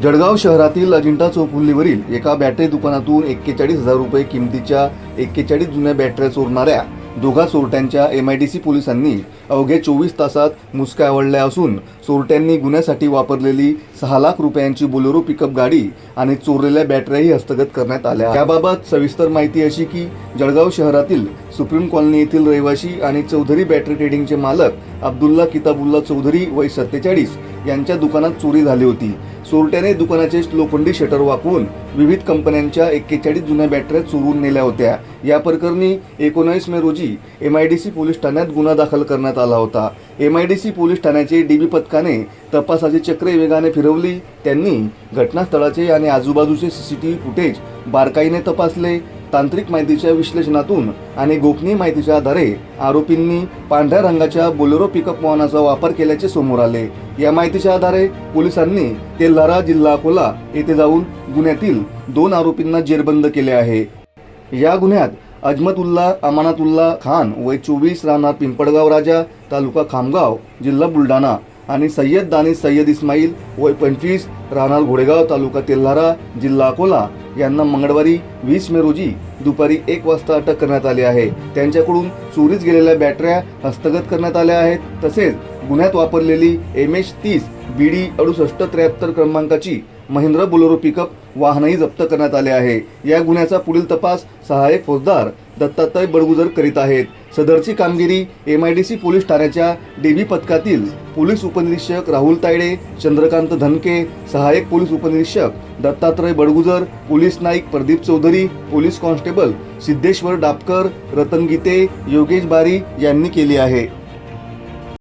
जळगाव शहरातील अजिंठा चौफुल्लीवरील एका बॅटरी दुकानातून एक्केचाळीस हजार रुपये किमतीच्या एक्केचाळीस जुन्या बॅटऱ्या चोरणाऱ्या दोघा चोरट्यांच्या एम आय डी सी पोलिसांनी अवघ्या चोवीस तासात मुसक्या आवडल्या असून चोरट्यांनी गुन्ह्यासाठी वापरलेली सहा लाख रुपयांची बोलेरो पिकअप गाडी आणि चोरलेल्या बॅटऱ्याही हस्तगत करण्यात आल्या. याबाबत सविस्तर माहिती अशी की जळगाव शहरातील सुप्रीम कॉलनी येथील रहिवासी आणि चौधरी बॅटरी ट्रेडिंगचे मालक अब्दुल्ला किताबुल्ला चौधरी वय सत्तेचाळीस यांच्या दुकानात चोरी झाली होती. चोरट्याने दुकानाचे लोखंडी शटर वाकवून विविध कंपन्यांच्या एक्केचाळीस जुन्या बॅटऱ्या चोरून नेल्या होत्या. या प्रकरणी एकोणावीस मे रोजी M I D C police ठाण्यात गुन्हा दाखल करण्यात आला होता. M I D C police ठाण्याचे डीबी पथकाने तपासाची चक्रे वेगाने फिरवली. त्यांनी घटनास्थळाचे आणि आजूबाजूचे C C T V footage बारकाईने तपासले. तांत्रिक माहितीच्या विश्लेषणातून आणि गोपनीय माहितीच्या आधारे आरोपींनी पांढऱ्या रंगाच्या बोलेरो पिकअप वाहनाचा वापर केल्याचे समोर आले. या माहितीच्या आधारे पोलिसांनी तेल्हारा जिल्हा अकोला येथे जाऊन गुन्ह्यातील दोन आरोपींना जेरबंद केले आहे. या गुन्ह्यात अजमतुल्ला अमानतुल्ला खान वय चोवीस राहणार पिंपळगाव राजा तालुका खामगाव जिल्हा बुलढाणा आणि सय्यद दानिश सय्यद इस्माईल वय पंचवीस राहणार घोडेगाव तालुका तेल्हारा जिल्हा अकोला यांना मंगळवारी वीस मे रोजी दुपारी एक वाजता अटक करण्यात आली आहे. त्यांच्याकडून चोरीस गेलेल्या बॅटऱ्या हस्तगत करण्यात आल्या आहेत. तसेच गुन्ह्यात वापरलेली एम एच तीस बी डी अडुसष्ट त्र्याहत्तर क्रमांकाची महिंद्रा बोलेरो पिकअप वाहनही जप्त करण्यात आले आहे. या गुन्ह्याचा पुढील तपास सहाय्यक फौजदार दत्तात्रय बडगुजर करीत आहेत. सदरची कामगिरी M I D C police ठाण्याच्या डेबी पथकातील पोलीस उपनिरीक्षक राहुल तायडे चंद्रकांत धनके सहाय्यक पोलीस उपनिरीक्षक Dattatray Badgujar police Naik Pradeep Chaudhari police constable Siddheshwar Dapkar Ratan Gite Yogesh Bari यांनी केली आहे.